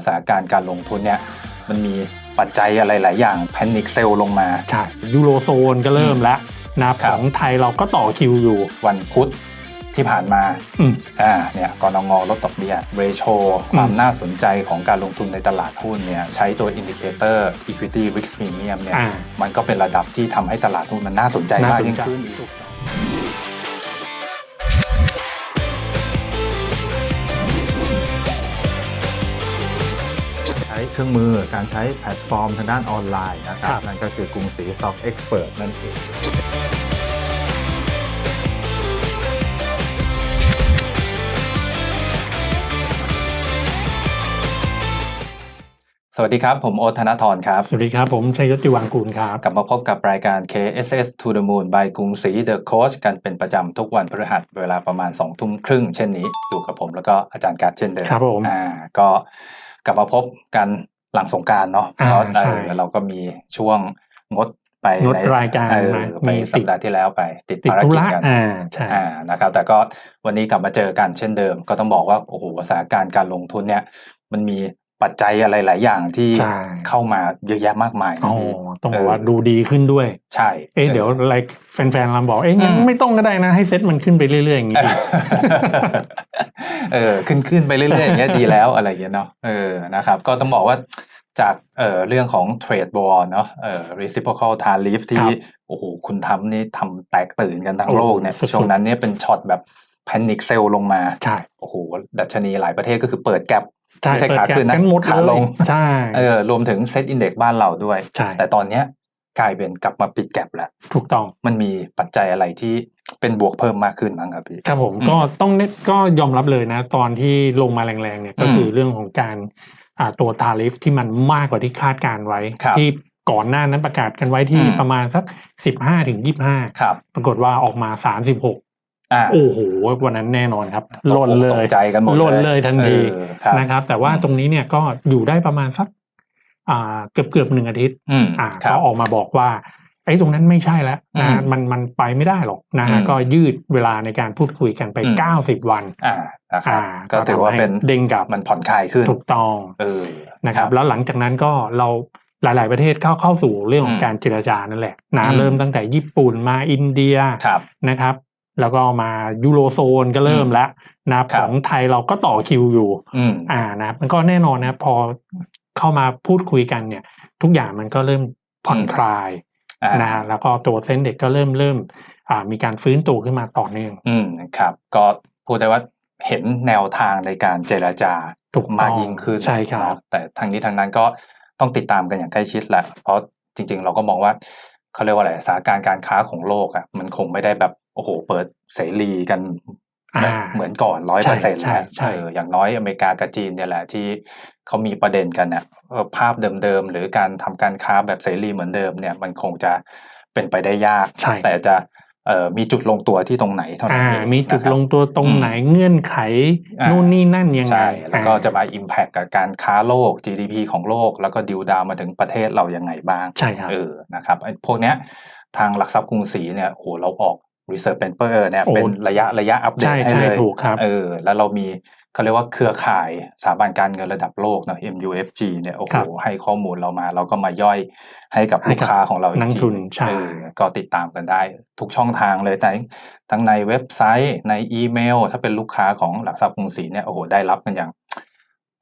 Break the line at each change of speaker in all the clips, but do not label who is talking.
สถานการณ์การลงทุนเนี่ยมันมีปัจจัยอะไรหลายอย่างแพนิคเซลลงมา
ใช่ยูโรโซนก็เริ่มแล้วนะครับ
ครั
ข
บ
องไทยเราก็ต่อคิวอยู่
วันพุธที่ผ่านมา
อืม
อ่าเนี่ยกรงงลดดอกเบี้ยเรโชความน่าสนใจของการลงทุนในตลาดหุ้นเนี่ยใช้ตัวอินดิเคเตอร์ equity risk premium เนี่ย
อ่า
มันก็เป็นระดับที่ทำให้ตลาดหุ้นมันน่าสนใจมากยิ่งขึ้น เครื่องมือการใช้แพลตฟอร์มทางด้านออนไลน์นะครับ นั่นก็คือกรุงศรี Soft Expert นั่นเองสวัสดีครับ ผมโอตธนทรครับ
สวัสดีครับ ผมชัยยศติวังกูลครับ
กลับมาพบกับรายการ KSS to the Moon by กรุงศรี The Coach กันเป็นประจำทุกวันพฤหัสเวลาประมาณ2ทุ่มครึ่งเช่นนี้อยู่กับผมแล้วก็อาจารย์การดเช่นเดิม
ครับผม
อ่าก็ กลับมาพบกันหลังสงกรารเนาะ
อ่า
เพราะ
ใช่
เออเราก็มีช่วงงดไป
งด
ใน
รายการ
เออ
มา
ไป
มี
สั
ติ
ป
ด
ดาห์ที่แล้วไป ติด
ติด
ภาร
ธุ
กิจ
ระ
กัน
อ่าใช่
อ่านะครับ แต่ก็วันนี้กลับมาเจอกันเช่นเดิม ก็ต้องบอกว่าโอ้โหสถานการณ์การลงทุนเนี่ย มันมี ปัจจัยอะไรหลายอย่างที่
ใช่
เข้ามาเยอะแยะมากมาย
อ๋
นะ
อ
พี่
ต้องบอกว่าดูดีขึ้นด้วย
ใช่
เอ๊ะเดี๋ยวอะไรแฟนๆเราบอกเอ๊ะงั้น
อืม
ไม่ต้องก็ได้นะให้เซ็ตมันขึ้นไปเรื่อยๆอย่างนี้
เออขึ้นขึ้นไปเรื่อยๆอย่างเงี้ยดีแล้วอะไรอย่างเงี้ยเนาะเออนะครับ ก็ต้องบอกว่าจากเอ่อเรื่องของเทรดบอลเนาะเอ่อ reciprocal tariff ที่
ครับ
โอ้โหคุณทำนี่ทำแตกตื่นกันทั้ง
โอ้
โล
โห
กเนี่ย
สุดๆ
ช่วงนั้นเนี่ยเป็นช็อตแบบ panic sell ลงมา
ใช่
โอ้โห ดัชนีหลายประเทศก็คือเปิดแกลบ
ใช่
ไม่ใช่
เปิด
ขา
แก
ขึ้นนะ
กันหมด
ขาลง
เยใช่
เออรวมถึงเซตอินเด็กบ้านเราด้วย
ใช่
แต่ตอนเนี้ยกลายเป็นกลับมาปิดแกลบแล้ว
ถูกต้อง
มันมีปัจจัยอะไรที่เป็นบวกเพิ่มมากขึ้นบ้างครับพี่
ครับผม
อืม
ก็ต้องเน็ตก็ยอมรับเลยนะ ตอนที่ลงมาแรงๆเนี่ยก็
อืม
คือเรื่องของการอ่าตัวทาริฟที่มันมากกว่าที่คาดการไว้
ครับ
ที่ก่อนหน้านั้นประกาศกันไว้ที่
อืม
ประมาณสักสิบห้าถึงยี่ห้า
ครับ
ปรากฏว่าออกมาสามสิบหก
อ่า
โอ้โหวันนั้นแน่นอนครับ
ตก
หล่น
อก
เล
ต
ย
กใจกันหมด
หล่นเลยทันที
เออครับ
นะครับ แต่ว่า
อืม
ตรงนี้เนี่ยก็อยู่ได้ประมาณสักอ่าเกือบเกือบๆหนึ่งอาทิตย์
อืม
อ่า
ครั
เขา
บ
ออกมาบอกว่าไอ้ตรงนั้นไม่ใช่แล้วนะ
อืม
มันมันไปไม่ได้หรอกนะฮะ
อืม
ก็ยืดเวลาในการพูดคุยกันไป
อืม
เก้าสิบวัน
อ่านะครับ
อ่า
ก็ถือว่าเป็น
ทำให้เด้งกลับ
มันผ่อนคลายขึ้น
ถูกต้อง
เออ
นะครับ แล้วหลังจากนั้นก็เราหลาย ๆ ประเทศเข้าเข้าสู่เรื่องของ
อืม
การเจรจานั่นแหละนะ
อืม
เริ่มตั้งแต่ญี่ปุ่นมาอินเดีย
ครับ
นะครับ แล้วก็มายูโรโซนก็เริ่มแล้วนะครับ
ครับ
ของไทยเราก็ต่อคิวอยู่
อืม
อ่านะครับมันก็แน่นอนนะ พอเข้ามาพูดคุยกันเนี่ย ทุกอย่างมันก็เริ่มผ่อน
อืม
คลาย
อ่า
นะฮะแล้วก็ตัวเส้นเด็กก็เริ่มเริ่มอ่ามีการฟื้นตัวขึ้นมาต่อเนื่อง
อืมครับ ก็พูดได้ว่าเห็นแนวทางในการเจรจา
ถูกต้อง
มากยิ่งขึ้น
ใช่ครับ
เนาะแต่ทางนี้ทางนั้นก็ต้องติดตามกันอย่างใกล้ชิดแหละ เพราะจริง ๆ เราก็มองว่าเขาเรียกว่าอะไรสถานการณ์การค้าของโลกอะมันคงไม่ได้แบบ โอ้โห เปิดเสรีกัน
อ่า
เหมือนก่อนร้อย
ใช่
เปอร์เซ็นต์
ใช่
แล้ว
ใช่
เอออย่างน้อยอเมริกากับจีนเนี่ยแหละที่เขามีประเด็นกันเนี่ยเออภาพเดิมๆ หรือการทำการค้าแบบเสรีเหมือนเดิมเนี่ยมันคงจะเป็นไปได้ยาก
ใช่
แต่จะเอ่อมีจุดลงตัวที่ตรงไหนเท่านั้น
อ่า
เอง
มีจุด
นะครับ
ลงตัวตรง
อืม
ไหนเงื่อนไข
อ่านู่
นู่นนี่นั่นยังไง
ใช่แล้วก็
อ่า
จะมา Impact กับการค้าโลก GDP ของโลก แล้วก็ดิวดาวมาถึงประเทศเรายังไงบ้าง
ใช่ครับ
เออนะครับไอ้พวกเนี้ยทางหลักทรัพย์กรุงศรีเนี่ยโอ้โหเราออก Research Paper เนี่ย
โอ้
เป็นระยะระยะอัปเดต
ใช่
ให้
ใช่
เลย
ถูกครับ
เออแล้วเรามีเขาเรียกว่าเครือข่ายสถาบันการเงินระดับโลกเนาะ MUFG เนี่ยโอ้โห
ครับ
ให้ข้อมูลเรามา เราก็มาย่อยให้กับ
ให้
ลูก
กับ
ค้าของเราอีก
นัก
ที
ทุน
หง
ใช่
เออก็ติดตามกันได้ ทุกช่องทางเลยแต่ทั้งในเว็บไซต์ในอีเมล ถ้าเป็นลูกค้าของหลักทรัพย์กรุงศรีเนี่ยโอ้โหได้รับกันอย่าง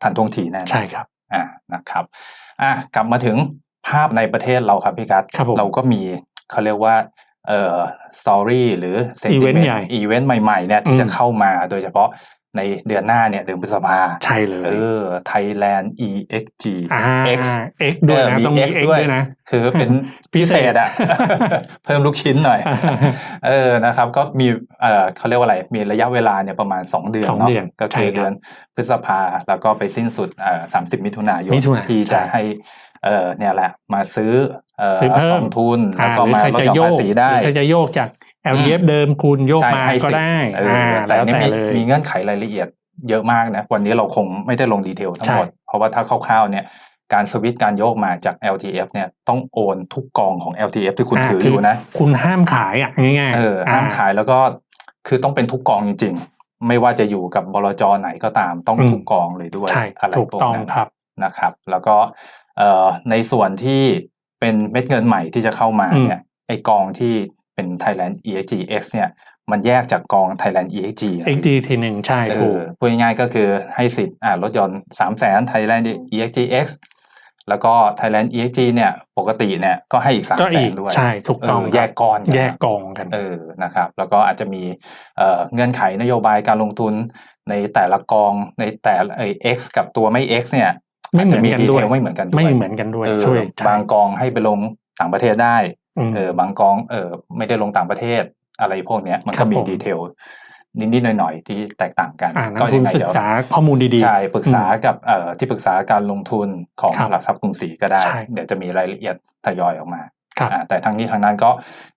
ทันท่วงทีแน่นอน
ใช่ครับ
อ่านะครับอะกลับมาถึงภาพในประเทศเราครับพี่กัส
ครับผม
เราก็มีเขาเรียกว่า เอ่อสตอรี่หรือ
Event
sentiment
ใหญ่
อีเวนต์ใหม่ๆเนี่ยที่
อืม
จะเข้ามาโดยเฉพาะในเดือนหน้าเนี่ยเดือนพฤษภา
ใช่เลย
เออ Thailand EXG
อ่า
X
X ด้วยนะ
เต้
องมี X ด้วยนะ
คือเป็น
พิ
พิ
เศ
เศ
ษ
ษอะเพิ่มลูกชิ้นหน่อย เออนะครับ ก็มีเอ่อเขาเรียกว่าอะไร มีระยะเวลาเนี่ยประมาณ 2 เดือน
สอง
เนาะ
เดือน
ก็คือ
ใช่ครับ
เดือนพฤษภาแล้วก็ไปสิ้นสุดเอ่อ30มิถุนายน
มิถุนา
ที่จะ
ใช่
ให้ เอ่อเนี่ยแหละมาซื้อเอ่อ
ซื้อเพิ่ม
กองทุนแล้วก็
อ่
มา
หรือ
ลด
ใคร
หย่อน
จะโย
ภากษีได้
หรือใครจะโยกจาก LDF เดิมคุณโยก
ใช่
มา
ให้
ก็
สิทธิ์
ได้
เออ
อ่า
แต่
แล้ว
นี่
แต่
มี
เลย
มีเงื่อนไขรายละเอียดเยอะมากนะวันนี้เราคงไม่ได้ลงดีเทลทั้งหมด
ใช่
เพราะว่าถ้าคร่าวๆเนี่ยการสวิตช์การโยกมาจาก LTF เนี่ยต้องโอนทุกกองของ LTF ที่คุณ
อ่า
ถือ
คือ
อยู่นะ
คุณห้ามขายอะง่ายๆ
เออห้ามขายแล้วก็คือต้องเป็นทุกกองจริง ๆ ไม่ว่าจะอยู่กับบลจไหนก็ตามต้อง
อืม
ทุกกองเลยด้วย
ใช่
อะไร
ถูก
พวก
ต้อง
นั้น
ครับ
นะครับ แล้วก็เอ่อ ในส่วนที่เป็นเม็ดเงินใหม่ที่จะเข้ามาเนี่ยไอกองที่เป็น Thailand EXGX เนี่ยมันแยกจากกอง Thailand EXG นะ
XG ทีหนึ่งใช่
เอ
ถู
อกพูดง่ายๆก็คือให้สิทธิ์อ่ารถยนต์3 0 0 0 0 Thailand EXGX แล้วก็ Thailand EXG เนี่ยปกติเนี่ยก็ให้อีก3 0
ก็
0 0
อีก
0ด้วย
ใช่ถูกต้อง
เแยกก้อนน
แยกกองกัน
เออนะครับ แล้วก็อาจจะมีเอ่อเงื่อนไขนโยบายการลงทุนในแต่ละกองในแต่ละเอ X กับตัวไม่ X เนี่ย
ไม่เหมือนา
จจะ
กัน
ดี
ด้
เท
วย
ลไม่เหมือนกันด้วย
ไม่เหมือนกันด้วย
เออ
ช่วยใช่
บางกองให้ไปลงต่างประเทศได้
ม
เออบางกองเออไม่ได้ลงต่างประเทศอะไรพวกเนี้ยมัน
ครั
ก็
บ
มี
ผม
ดีเทลนิดๆหน่อยๆที่แตกต่างกัน
อ่านัก
ก็
ทุ
ยั
น
งไง
ศึก
เดี๋ยว
ษาข้อมูลดีๆ
ใช่ปรึกษากับเอ่อที่ปรึกษาการลงทุนของ
ครับ
หลักทรัพย์กรุงศรีก็ได้
ใช่
เดี๋ยวจะมีรายละเอียดทยอยออกมา
ครับ
อ่าแต่ทั้งนี้ทั้งนั้นก็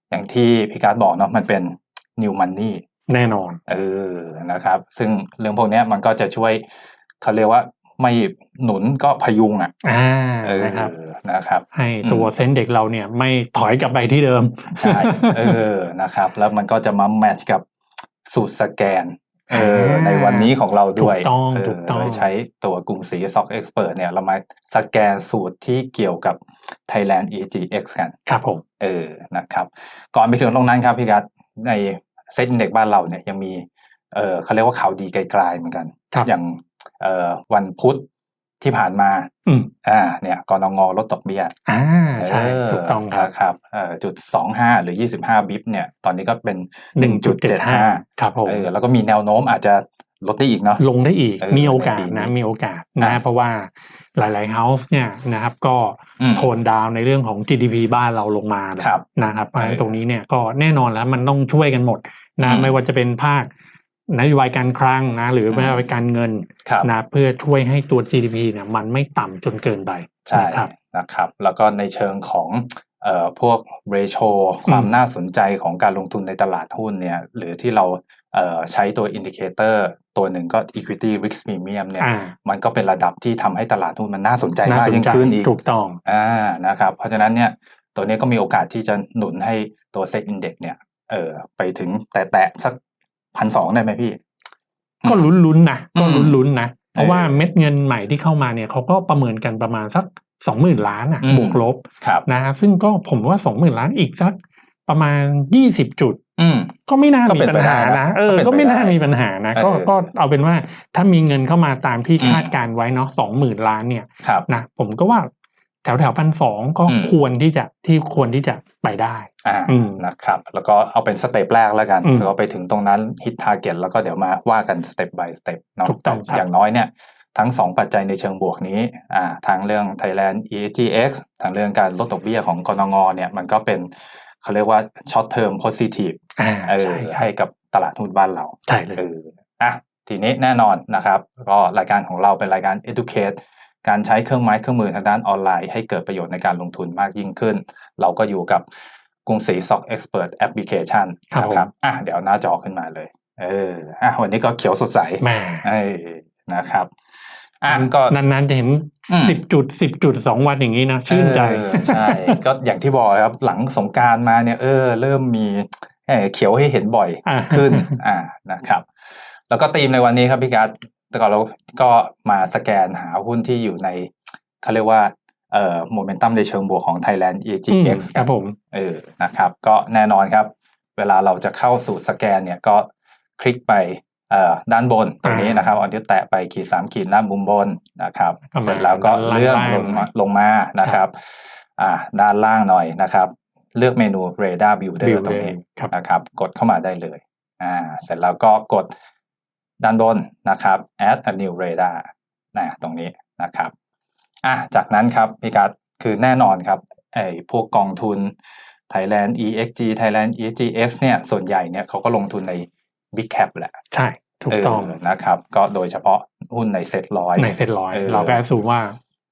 อย่างที่พี่การดบอกเนาะมันเป็น new money
แน่นอน
เออนะครับ ซึ่งเรื่องพวกเนี้ยมันก็จะช่วยเขาเรียกว่า ไม่หนุนก็พยุงอะ
อ่า
เออ
นะครับ
นะครับ
ให้ตัว
อืม
เซนส์เด็กเราเนี่ยไม่ถอยกลับไปที่เดิม
ใช่เออนะครับ แล้วมันก็จะมาแมทช์กับสูตรสแกนเออ
อ่า
ในวันนี้ของเราด้วย
ถูกต้อง
เถู
กต้อง
โดยใช้ตัวกรุงศรี Stock Expert เนี่ยเรามาสแกนสูตรที่เกี่ยวกับ Thailand EGX กัน
ครับผม
เออนะครับ ก่อนไปถึงตรงนั้นครับพี่กัดในเซ็ตอินเด็กบ้านเราเนี่ยยังมีเออเขาเรียกว่าข่าวดีไกลๆเหมือนกัน
ครับ
อย่างเอ่อ วันพุธที่ผ่านมา
อืม
อ่า เนี่ยกรงงลดดอกเบี้ย
อ่า ใช่
เถู
กต้องครับ
นะครับเอ่อจุดสองห้าหรือยี่สิบห้าบิปเนี่ย ตอนนี้ก็เป็นห
ห
นึ่
นึ่
ง
ง
จุ
จุ
ด
ด
เจ็
เจ็
ด
ด
ห้า
ห้าครับผม
เออแล้วก็มีแนวโน้มอาจจะลดได้อีกเนาะ
ลงได้อีก
เออ
มีโอกาส
ในปีนี้
นะ มีโอกาส
อะ
นะ เพราะว่าหลายๆเฮาส์เนี่ยนะครับ ก็
อืม
โทนดาวในเรื่องของ GDP บ้านเราลงมา
ครับ
นะครับ เพราะฉะนั้น
เออ
ตรงนี้เนี่ยก็แน่นอนแล้วมันต้องช่วยกันหมดนะ
อืม
ไม่ว่าจะเป็นภาค นโยบายการคลังนะหรือ
อืม
นโยบายการเงิน
ครับ
นะเพื่อช่วยให้ตัว GDP เนี่ยมันไม่ต่ำจนเกินไป
ใช่
นะครับ
นะครับ แล้วก็ในเชิงของเอ่อพวกเรโชความน่าสนใจของการลงทุนในตลาดหุ้นเนี่ยหรือที่เราเอ่อใช้ตัวอินดิเคเตอร์ตัวหนึ่งก็ equity risk premium เนี่ย
อ่า
มันก็เป็นระดับที่ทำให้ตลาดหุ้นมันน่าสนใจ
น่ามา
ก
สน
ยิ่ง
ใจ
ขึ้นอีก
ถูกต้อง
อ่านะครับเพราะฉะนั้นเนี่ยตัวนี้ก็มีโอกาสที่จะหนุนให้ตัวเซ็ตอินเด็กเนี่ยเออไปถึงแตะๆสัก พันสองได้ไหมพี่
ก็ลุ้นๆนะก็
อืม
ลุ้นๆนะเพราะว่า
เออ
เม็ดเงินใหม่ที่เข้ามาเนี่ยเขาก็ประเมินกันประมาณสักสองหมื่นล้านอะ
อืม
บวกลบ
ครับ
นะครับซึ่งก็ผมว่าสองหมื่นล้านอีกสักประมาณยี่สิบจุด
อืม
ก็ไม่น่า
ก็
มี
เป็น
ปัญ
ไปได้
หา
นะ
นะเออ
ก็เป็น
ก็ไม่
ไปได้
น่ามีปัญหานะก็
เออ
ก็เอาเป็นว่าถ้ามีเงินเข้ามาตามที่
อืม
คาดการไว้เนาะสองหมื่นล้านเนี่ย
ครับ
นะผมก็ว่า แถวแถวพันสองก็
อืม
ควรที่จะที่ควรที่จะไปได้
อ่า
อืม
นะครับ แล้วก็เอาเป็นสเต็ปแรกแล้วกัน
อืม
เราไปถึงตรงนั้นฮิตทาร์เก็ตแล้วก็เดี๋ยวมาว่ากันสเต็ป by สเต็ปเนาะ
ถูกต้องครับ
อย่างน้อยเนี่ยทั้งสองปัจจัยในเชิงบวกนี้อ่าทางเรื่อง Thailand EGX ทางเรื่องการลดดอกเบี้ยของกรงงเนี่ยมันก็เป็นเขาเรียกว่า short term positive
อ่า
เออ
ใช่ครับ
ให้กับตลาดหุ้นบ้านเรา
ใช่เลย
เอออะทีนี้แน่นอนนะครับ ก็รายการของเราเป็นรายการ educate การใช้เครื่องไม้เครื่องมือทางด้านออนไลน์ให้เกิดประโยชน์ในการลงทุนมากยิ่งขึ้น เราก็อยู่กับกรุงศรี Stock Expert Application
ครับ
นะ
ผม
ครับอะเดี๋ยวหน้าจอขึ้นมาเลย เอออะวันนี้ก็เขียวสดใส
แหม่
เออนะครับอะก็
นานๆจะเห็น
อืม
สิบจุดสิบจุดสองวันอย่างนี้นะชื่นใจ
เออใช่ ก็อย่างที่บอกครับหลังสงกรารมาเนี่ยเออ เริ่มมีเอ่อเขียวให้เห็นบ่อย
อ่า
ขึ้นอ่านะครับ แล้วก็ธีมในวันนี้ครับพี่การด แต่ก่อนเราก็มาสแกนหาหุ้นที่อยู่ในเขาเรียกว่าเอ่อโมเมนตัมในเชิงบวกของ Thailand
อืม
EGX
ครับผม
เออนะครับ ก็แน่นอนครับ เวลาเราจะเข้าสู่สแกนเนี่ยก็คลิกไปเอ่อด้านบนตรงนี้
อ่าน
นะครับเอานิ้วแตะไปขีดสามขีดหน้ามุมบนนะครับ
ประมาณ
เสร็จแล้วก็
ด้านล่าง
เลื่อนลงมาลงมานะครับ อ่าด้านล่างหน่อยนะครับ เลือกเมนู Radar Builder
Builder
ตรงนี้
ครับ
นะครับ กดเข้ามาได้เลยอ่าเสร็จแล้วก็กด ด้านบนนะครับ add a new radar นะตรงนี้นะครับอะจากนั้นครับพี่กัดคือแน่นอนครับไอ้พวกกองทุน Thailand EXG Thailand EXGX เนี่ยส่วนใหญ่เนี่ยเขาก็ลงทุนใน Big Cap แหละ
ใช่ ถูกต้อง
เนะครับ ก็โดยเฉพาะหุ้นในเซ็ตร้อย
ในเซ็ตร้อย
เออ
เราก็สูว่า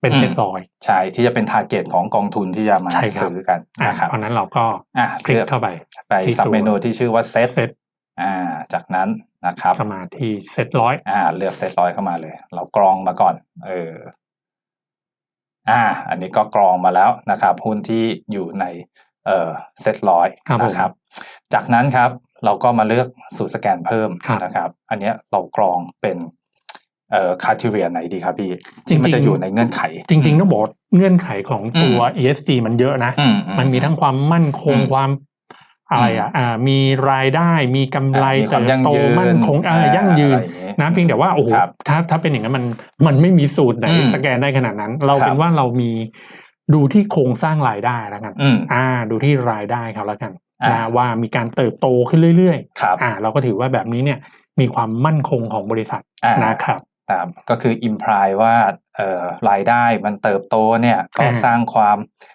เป็น
อืม
เซ็ตร้อย
ใช่ที่จะเป็นทาร์เก็ตของกองทุนที่จะมา
ใช่ครับ
ซื้อกัน
อะ
นะครับ
เพราะนั้นเราก็
อะ
คลิก
เลือก
เข้าไป
ไป
ที่
สับ
ตัว
เมนูที่ชื่อว่าเซต
เซ็ต
อ่าจากนั้นนะครับ
เข้ามาที่เซ็ตร้อย
อ่า เลือกเซตร้อยเข้ามาเลย เรากรองมาก่อน เออ อ่า อันนี้ก็กรองมาแล้วนะครับ หุ้นที่อยู่ในเอ่อเซตร้อย
ครับผม
นะครับ จากนั้นครับ เราก็มาเลือกสูตรสแกนเพิ่ม
ครับ
นะครับ อันเนี้ยเรากรองเป็นเอ่อคาทีเรียไหนดีครับพี่
จริ
ที่
งๆ
มันจะอยู่ในเงื่อนไข
จริงๆต้องบอกว่าเงื่อนไขของตัว ESG มันเยอะนะ
อื
มันมีทั้งความมั่นคง
อืม
ความ อะไรอะอ่ามีรายได้มีกำไร
อ่ามีความ
เติบโต
ยั่งยืน
มั่นคงอ่า
อ่า
ยั่งยืน
อะไรอย่างงี้
นะเพียงแต่ว่าโอ้โห
ครับ
ถ้าถ้าเป็นอย่างนั้นมันมันไม่มีสูตรไหน
อืม
สแกนได้ขนาดนั้น เรา
ครับ
เป็นว่าเรามีดูที่โครงสร้างรายได้แล้วกัน
อืม
อ่า ดูที่รายได้เขาแล้วกัน
อ่า
นะว่ามีการเติบโตขึ้นเรื่อย
ครับ
ๆอ่า เราก็ถือว่าแบบนี้เนี่ยมีความมั่นคงของบริษัท
อ่า
นะครับ
ครับก็คือ imply ว่าเอ่อรายได้มันเติบโตเนี่ยก็
อ่า
สร้างความเอ่อ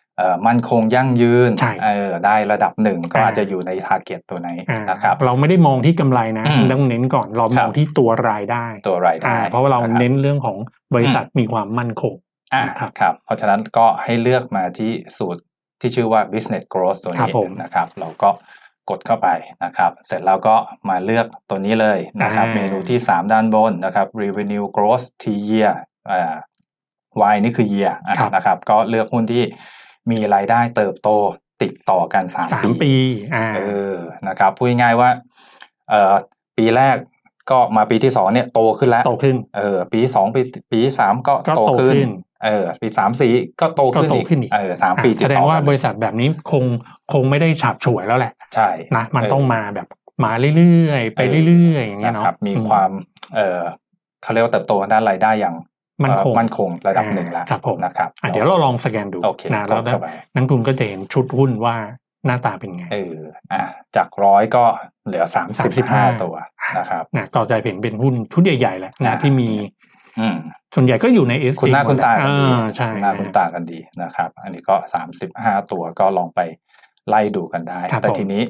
มั่นคงยั่งยืน
ใช่
เออได้ระดับหนึ่งก็
อ่า
อาจจะอยู่ใน target ตัวไหน
อ่า
นะครับ
เราไม่ได้มองที่กำไรนะ
อืม
ต้องเน้นก่อนเรา
ครั
ม
บ
องที่ตัวรายได้
ตัวรายได้
อ่าเพราะว่าเรา
คบ
เน้นเรื่องของบริษัทมีความมั่นคง
อ่า
นะครับ
ครับเพราะฉะนั้นก็ให้เลือกมาที่สูตรที่ชื่อว่า business growth ตัว
ครั
นี้
บผม
นะครับ เราก็กดเข้าไปนะครับ เสร็จแล้วก็มาเลือกตัวนี้เลยนะครับ
อ่า
เมนูที่ 3 ด้านบนนะครับ revenue growth t year อ่า Y นี่คือ year อะ
ครับ
นะครับ ก็เลือกหุ้นที่ มีรายได้เติบโตติดต่อกัน
สาม
3ปี
ปีอ่า
เออนะครับพูดง่ายๆว่าเอ่อปีแรกก็มาปีที่สองเนี่ยโตขึ้นแล้ว
โตขึ้น
เออปีที่สองปีปีที่สามก็
ก็
โต
โตขึ้
ขึ้น
น
เออปีสามสี่ก็โตขึ้น
ก็โต
อีก
ขึ้นอีก
เออสามปีติด
แสด
ต่
ง
อ
ว่า
กัน
บริษัทแบบนี้คงคงไม่ได้ฉับฉวยแล้วแหละ
ใช่
นะมัน
เต้
องมาแบบมาเรื่อยๆ ไปเรื่อยๆ อย่างเงี้ย
นะ
เนาะ
ครับมี
อื
ความเออเขาเรียกว่าเติบโตด้านรายได้อย่าง
มั่นคง
เอ่อมั่นคงระดับหนึ่งแล้ว
ครับผม
นะครับ
อะเดี๋ยวเราลองสแกนดู
โอเค
นะ
ก
แล้ว
ดเข้าไป
นักทุนก็จะเห็นชุดหุ้นว่าหน้าตาเป็นไง
เอออะจากร้อยก็เหลือสามสิบห้า
35
ตัวนะครับ
นะก็จะเห็นเป็นหุ้นชุดใหญ่ๆแหละ
อ่า
นะที่มี
อืม
ส่วนใหญ่ก็อยู่ใน S
คุณหน้าคุณตากันดี
ใช่
คุณหน้าคุณตากันดีนะครับ อันนี้ก็สามสิบห้าตัวก็ลองไปไล่ดูกันได้
ครับ
แต่
ผม
ทีนี้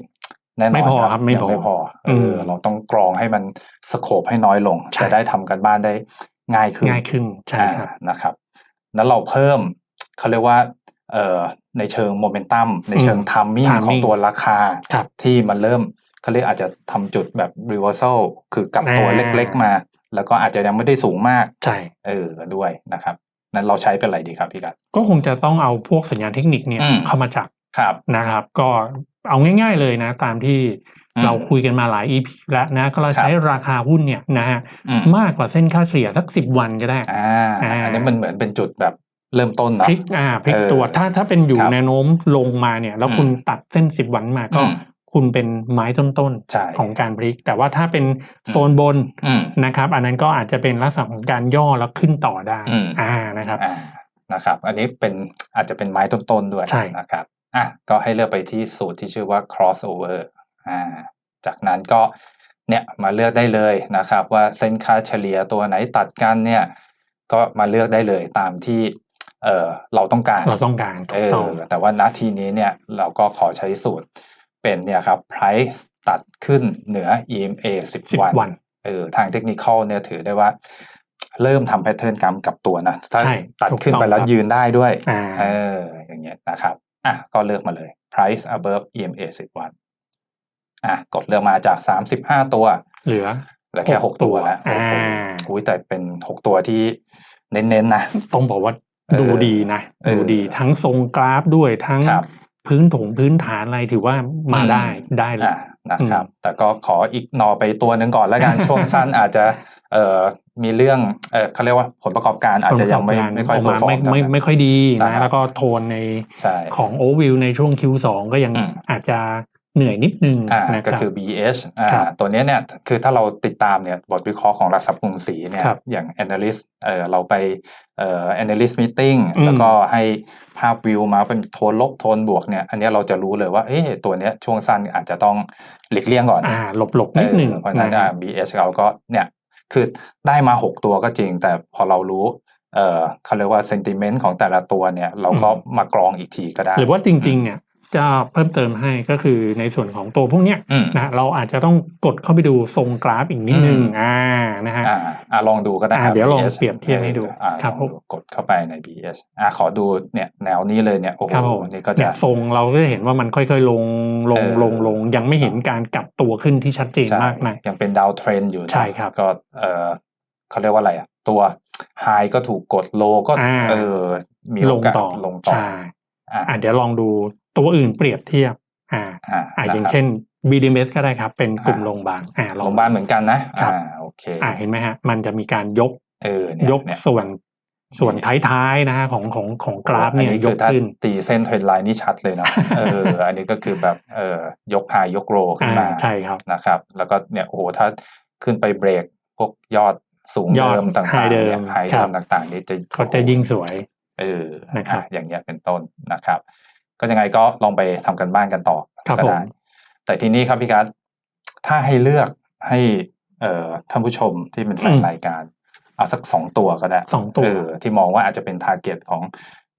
แน่นอน
ไม่พอครับไม่
ยัง
พอ
ไม่พอเอออ
ม
เราต้องกรองให้มันสโคปให้น้อยลง
ใช่
จะได้ทำกันบ้านได้ ง่ายขึ้น
ง่ายขึ้นใช่ครับ
อ่านะครับ แล้วเราเพิ่มเขาเรียกว่าเอ่อในเชิงโมเมนตัมในเชิง
อืม
ทัมมิ่ง
timing
ของตัวราคา
ครับ
ที่มันเริ่มเขาเรียกอาจจะทำจุดแบบ reversal คือกลับตัว
อ่า
เล็กๆมา แล้วก็อาจจะยังไม่ได้สูงมาก
ใช่
เออด้วยนะครับ นั้นเราใช้เป็นอะไรดีครับพี่กัด
ก็คงจะต้องเอาพวกสัญญาณเทคนิคเนี่ย
อืม
เข้ามาจับ
ครับ
นะครับ ก็เอาง่าย ๆเลยนะ ตามที่
อืม
เราคุยกันมาหลาย EP แล้วนะก็เราใช้ราคาหุ้นเนี่ยนะฮะ
อืม
มากกว่าเส้นค่าเฉลี่ยสักสิบวันก็ได้
อ่า
อ่า
อันนี้มันเหมือนเป็นจุดแบบเริ่มต้น
พ
เนาะ
ลิกอ่าพลิก
เออ
ตัวถ้าถ้าเป็นอยู่
ครับ
แนวโน้มลงมาเนี่ย แล้ว
อืม
คุณตัดเส้นสิบวันมาก็
อืม
คุณเป็นไม้ต้น
ใช่
ๆของการพลิก แต่ว่าถ้าเป็นโซนบน
อืม
นะครับ อันนั้นก็อาจจะเป็นลักษณะของการย่อแล้วขึ้นต่อได้
อืม
อ่านะครับ
อ่านะครับ อันนี้เป็นอาจจะเป็นไม้ต้นๆด้วย
ใช่
นะครับอะก็ให้เลือกไปที่สูตรที่ชื่อว่า crossover อ่าจากนั้นก็เนี่ยมาเลือกได้เลยนะครับ ว่าเส้นค่าเฉลี่ยตัวไหนตัดกันเนี่ย ก็มาเลือกได้เลยตามที่เออเราต้องการ
เราต้องการถู
เอก
ต้อง
อแต่ว่าณทีนี้เนี่ยเราก็ขอใช้สูตรเป็นเนี่ยครับ price ตัดขึ้นเหนือ EMA
สิบ
10 วัน
วัน
เออทางเทคนิคเนี่ยถือได้ว่า เริ่มทำแพทเทิร์นกรรมกับตัวนะถ้า
ใช่
ตัด
ถูก
ขึ้น
ต้อง
ไปแล้ว
ครับ
ยืนได้ด้วย
อ่า
เอออย่างเงี้ยนะครับอะก็เลือกมาเลย price above EMA 10 วัน อะกดเลือกมาจาก35ตัว
เหลือ
เหลือแค่
หก
6ตัวแล้ว
อ่า
โอ้โหอุ้ยแต่เป็น6ตัวที่เน้นๆนะ
ต้องบอกว่า
เออ
ดูดีนะ
เออ
ดูดีทั้งทรงกราฟด้วยทั้ง
ครับ
พื้นถงพื้นฐานอะไรถือว่ามา
อืม
ได้ได้เลย
อ่านะครับ
อืม
แต่ก็ขออีกนอไปตัวหนึ่งก่อนแล้วกัน ช่วงสั้นอาจจะเอ่อมีเรื่องเอ่อเขาเรียกว่าผลประกอบการอาจจะยังไม่
ผลประกบการ
ไม่ค่อย
ออก
เปอ
มา
ร์ฟอ
ไม่
ร์ม
ไม่ไม่ค่อยดี
นะครั
นะ
บ
แล้วก็โทนใน
ใช่
ของโอวิวในช่วง Q2 ก็ยัง
อืม
อาจจะ เหนื่อยนิดนึง
อ่า
นะค
ก็
รับ
คือ BS อ่า
ครับ
ตัวเนี้ยเนี่ยคือถ้าเราติดตามเนี่ยบทวิเคราะห์ของหลักทรัพย์กรุงศรีเนี่ย
ครับ
อย่าง analyst เอ่อเราไปเอ่อ analyst meeting
อืม
แล้วก็ให้ภาพวิวมาเป็นโทนลบโทนบวกเนี่ยอันเนี้ยเราจะรู้เลยว่าเอ๊ะตัวเนี้ยช่วงสั้นอาจจะต้องหลีกเลี่ยงก่อน
อ่าหลบหลบนิดนึง
เออเพราะฉะนั้น
นะค
อ่า
รับ
BS เราก็เนี่ยคือได้มา 6 ตัวก็จริง แต่พอเรารู้เอ่อเขาเรียกว่า sentiment ของแต่ละตัวเนี่ยเราก็มากรองอีกทีก็ได้
หรือว่าจริงๆเนี่ย จะเพิ่มเติมให้ก็คือในส่วนของตัวพวกเนี้ย
อืม
นะเราอาจจะต้องกดเข้าไปดูทรงกราฟอีกนิดนึง
อืม
อ่านะฮะ
อ่าอ่าลองดูก็ได้
อ่า
ครับ
เดี๋ยวลอง
BS
เปรียบเทียบให้ดู
อ่า
ครับ
ลอง
ผม
กดเข้าไปใน BS อ่าขอดูเนี่ยแนวนี้เลยเนี่ยโอ้โห
ครับผม
นี่ก็
เนี่
จะ
ยทรงเราก็จะเห็นว่ามันค่อยๆลงลง
เออ
ลงลงยังไม่เห็นการกลับตัวขึ้นที่ชัดเจน
ใช่
มากนัก
ยังเป็นดาวเทรนอยู่นะ
ใช่ครับ
ก็เออเขาเรียกว่าอะไรอะ ตัวไฮก็ถูกกดโลก็
อ่า
เออมี
ล
โองกาส
ต่อ
ลงต่อ
ใช่
อ่า
อ่าเดี๋ยวลองดู ตัวอื่นเปรียบเทียบ อ่า
อ่า
อ่า
นะ
อย่าง
ครับ
เช่น BDMs ก็ได้ครับ เป็นกลุ่ม
อ่า
โรงพยาบาลอ่าล
โร
อง
งพยาบาลเหมือนกันนะครับอ่าโอเค
อ่าเห็นไหมฮะ มันจะมีการยก
เออเนี่ย
ยก
เนี่ย
ส่วนส่วนท้ายๆนะฮะของของของกราฟเนี่ย
อั
ย
คื
ก
อถ้า
ขึ้น
ตีเส้นเทรนไลน์นี่ชัดเลยเนาะเอออันนี้ก็คือแบบเออยกไฮยกโรขึ้น
อ่า
มา
ใช่ครับ
นะครับ แล้วก็เนี่ยโอ้โหถ้าขึ้นไปเบรกพวกยอดสูง
ยอด
เดิมต่าง
high
ๆ
เดิ
เนี่ย
ม
ไฮ
ครั
เดิ
บ
มต่างๆนี่จะ
ก็จะยิ่งสวย
เออ
นะครับ
อ่อย่างเงี้ยเป็นต้นนะครับ ก็ยังไงก็ลองไปทำกันบ้านกันต่อ
ครับ
ก็
ผม
ได้แต่ทีนี้ครับพี่กัสถ้าให้เลือกให้เอ่อท่านผู้ชมที่เป็นแฟนรายการ เอาสักสองตัวก็ได้
สองตัว
เออที่มองว่าอาจจะเป็นทาร์เก็ตของ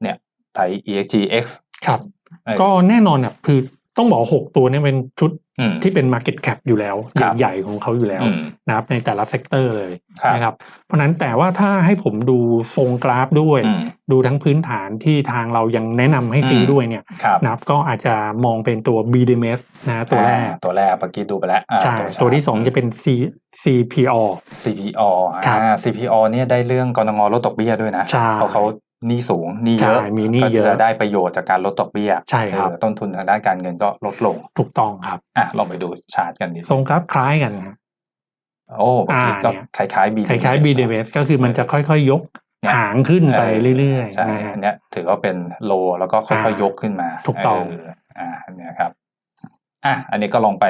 เนี่ยไทย EXGX
ครับ
เออ
ก็แน่นอนอะคือ ต้องบอกหกตัวเนี่ยเป็นชุด
อืม
ที่เป็น Market Cap อยู่แล้ว
ครับ
ใหญ่ๆของเขาอยู่แล้ว
อืม
นะครับในแต่ละเซกเตอร์เลย
ครับ
นะครับเพราะฉะนั้นแต่ว่าถ้าให้ผมดูทรงกราฟด้วย
อืม
ดูทั้งพื้นฐานที่ทางเรายังแนะนำให้ซื้ออ
ม
ด้วยเนี่ย
ครับ
นะครับก็อาจจะมองเป็นตัว BDMs นะตัวแรก
อ่าตัวแรกเมื่อกี้ดูไปแล้วอ่า
ใช่
ชาร์ต
ตัวที่สองจะเป็น C CPO
CPO
ครับ
อ่า CPO เนี่ยได้เรื่องกรงลดดอกเบี้ยด้วยนะ
ใช่
เพราะเขา หนี้สูงหนี้เยอะ
ใช่มีหนี้
ก็
เยอะ
จะได้ประโยชน์จากการลดดอกเบี้ย
ใช่ครับ
เออต้นทุนทางด้านการเงินก็ลดลง
ถูกต้องครับ
อะลองไปดูชาร์ตกันนิด
ทรงกราฟคล้ายกันนะ
โอ้เมื่อกี้
อ่า
ก็
เนี่ย
คล้ายๆ B
คล้ายๆ BDMs ก็คือมันจะค่อยๆยก
เนี่ย
หางขึ้นไปเรื่อย
ใช่
ๆนะฮะ
อันเนี้ยถือว่าเป็นโลแล้วก็ค่อย
อ่า
ๆยกขึ้นมา
ถูกต้อง
เอ่าอันเนี้ยครับอะอันนี้ก็ลองไป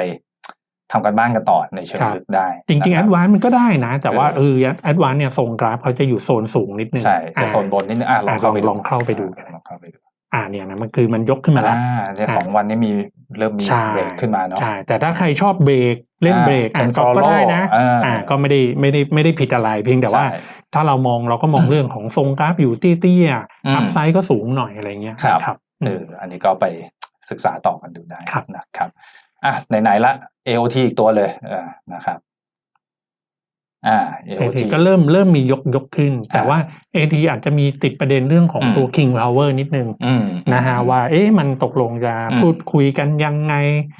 ทำกันบ้านกันต่อในเชิงลึกได้
จริงๆ
นะ
แอ
คบ
ดวานมันก็ได้นะ แต่ว่า
เอ
เอ
อ
อแอดวานเนี่ยทรงกราฟเขาจะอยู่โซนสูงนิดนึง
ใช่จะ
อ่า
โซนบนนิดนึงอะลองเข้าไปดู
ลองเข้าไปดู
อะลองเข้าไปดู
อ่าเนี่ยนะมันคือมันยกขึ้นมาแล้ว
อ่าเนี่ย
อ่า
สองวันนี้มีเริ่มมี
ใช่
เบรกขึ้นมาเนาะ
ใช่แต่ถ้าใครชอบเบรกเล่น
อ่า
เบรก
and
ก็ก็
follow
ได้นะ
อ่า
อ่าก็ไม่ได้ไม่ได้ไม่ได้ผิดอะไรเพียงแต่ว่า
ใช่
ถ้าเรามองเราก็มองเรื่องของทรงกราฟอยู่เตี้ย
อืม
ๆอัพไซด์ก็สูงหน่อยอะไรเงี้ย
ครับ
ครับ
เอออันนี้ก็ไปศึกษาต่อกันดูได้
ครับ
นะครับ อะไหนๆละ AOT อีกตัวเลยเออนะครับ อ่า
เอ
AOT
ทีก็เริ่มเริ่มมียกยกขึ้น แต่
อ่า
ว่าเอทีอาจจะมีติดประเด็นเรื่องของ
อืม
ตัว King Power นิดนึง
อืม
นะฮะว่า เอ๊ะมันตกลงจะ
อืม
พูดคุยกันยังไง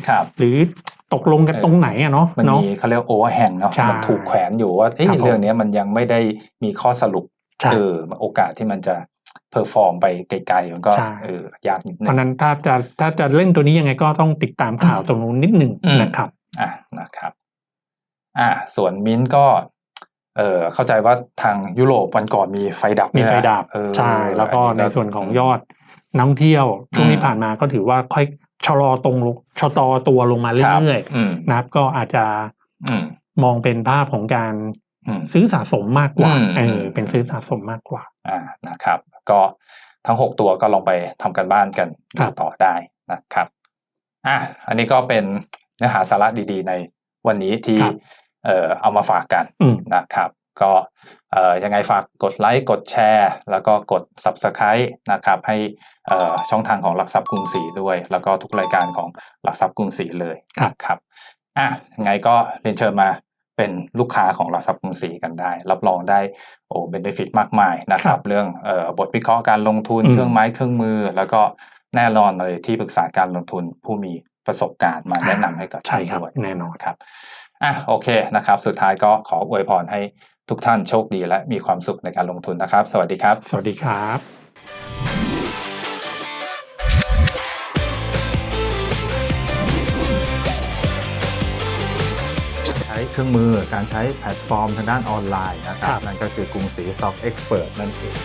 ครับ
หรือตกลงกัน
เออ
ตรงไหนอะเนาะ
มัน
เนาะ
มีเขาเรียกโอเวอร์แฮงเนาะ
ใช่
มันถูกแขวนอยู่ว่าเอ้ย
ครับผม
เรื่องเนี้ยมันยังไม่ได้มีข้อสรุป
ใช่
เออโอกาสที่มันจะ เพอร์ฟอร์มไปไกลๆมันก็
ใช่
เออยากนิดนึ
เพราะ
ง
ฉะนั้นถ้าจะถ้าจะเล่นตัวนี้ยังไงก็ต้องติดตามข่าวตรงนู้นนิดหนึ่ง
อืม
นะครับ
อะนะครับ อะส่วนมิ้นท์ก็ เออเข้าใจว่าทางยุโรปวันก่อนมีไฟดับ
มีไฟ
ด้วยนะ
ดับ
เออ
ใช่แล้วก็
อั
ในส่วนของยอดนักท่องเที่ยวช่วงที่ผ่านมาก็ถือว่าค่อยชะลอตรงลงชะตอตัวลงมา
ครับ
เรื่อย
อืม
ๆนะครับ ก็อาจจะ
อืม
มองเป็นภาพของการ
อืม
ซื้อสะสมมากกว่า
อืม
เออ
อืม
เป็นซื้อสะสมมากกว่า
อ่านะครับ ก็ทั้งหกตัวก็ลองไปทำกันบ้านกัน
ครั
ดู
บ
ต่อได้นะครับอะอันนี้ก็เป็นเนื้อหาสาระดีๆ ในวันนี้ที่เอ่อเอามาฝากกัน
อืม
นะครับ ก็เอ่อยังไงฝากกดไลค์กดแชร์ แล้วก็กด Subscribe นะครับ ให้เอ่อช่องทางของหลักทรัพย์กรุงศรีด้วย แล้วก็ทุกรายการของหลักทรัพย์กรุงศรีเลย
ครับ
นะครับอะยังไงก็เรียนเชิญมา เป็นลูกค้าของหลักทรัพย์กรุงศรีกันได้ รับรองได้โอ้เบนฟิตมากมายนะครับ เรื่องเอ่อบทวิเคราะห์การลงทุน
อืม
เครื่องไม้เครื่องมือ แล้วก็แน่นอนเลยที่ปรึกษาการลงทุนผู้มีประสบการณ์มาแนะนำให้กับ
ใช่
ท่าน
ครับ
ด้วย
แน่นอน
ครับอะโอเคนะครับ สุดท้ายก็ขออวยพรให้ทุกท่านโชคดีและมีความสุขในการลงทุนนะครับ สวัสดีครับ
สวัสดีครับ
เครื่องมือการใช้แพลตฟอร์มทางด้านออนไลน์นะครับ
ครับ
นั่นก็คือกรุงศรี Stock Expert นั่นเอง